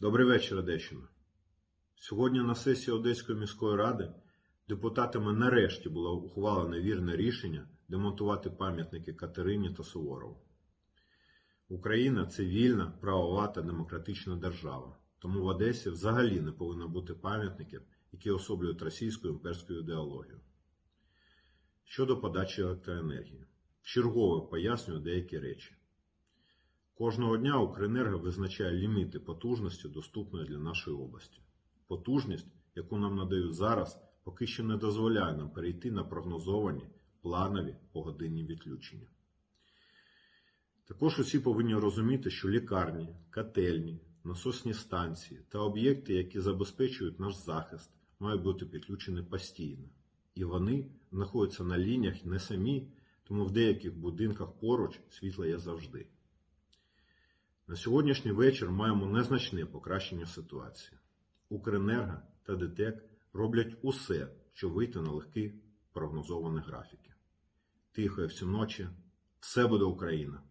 Добрий вечір, Одещина. Сьогодні на сесії Одеської міської ради депутатами нарешті було ухвалене вірне рішення демонтувати пам'ятники Катерині та Суворову. Україна це вільна, правова та демократична держава. Тому в Одесі взагалі не повинно бути пам'ятників, які особлюють російську імперську ідеологію. Щодо подачі електроенергії, чергово пояснюю деякі речі. Кожного дня Укренерго визначає ліміти потужності, доступної для нашої області. Потужність, яку нам надають зараз, поки що не дозволяє нам перейти на прогнозовані планові погодинні відключення. Також усі повинні розуміти, що лікарні, котельні, насосні станції та об'єкти, які забезпечують наш захист, мають бути підключені постійно. І вони знаходяться на лініях не самі, тому в деяких будинках поруч світло є завжди. На сьогоднішній вечір маємо незначне покращення ситуації. Укренерго та ДТЕК роблять усе, щоб вийти на легкі прогнозовані графіки. Тихої всю ночі, все буде Україна!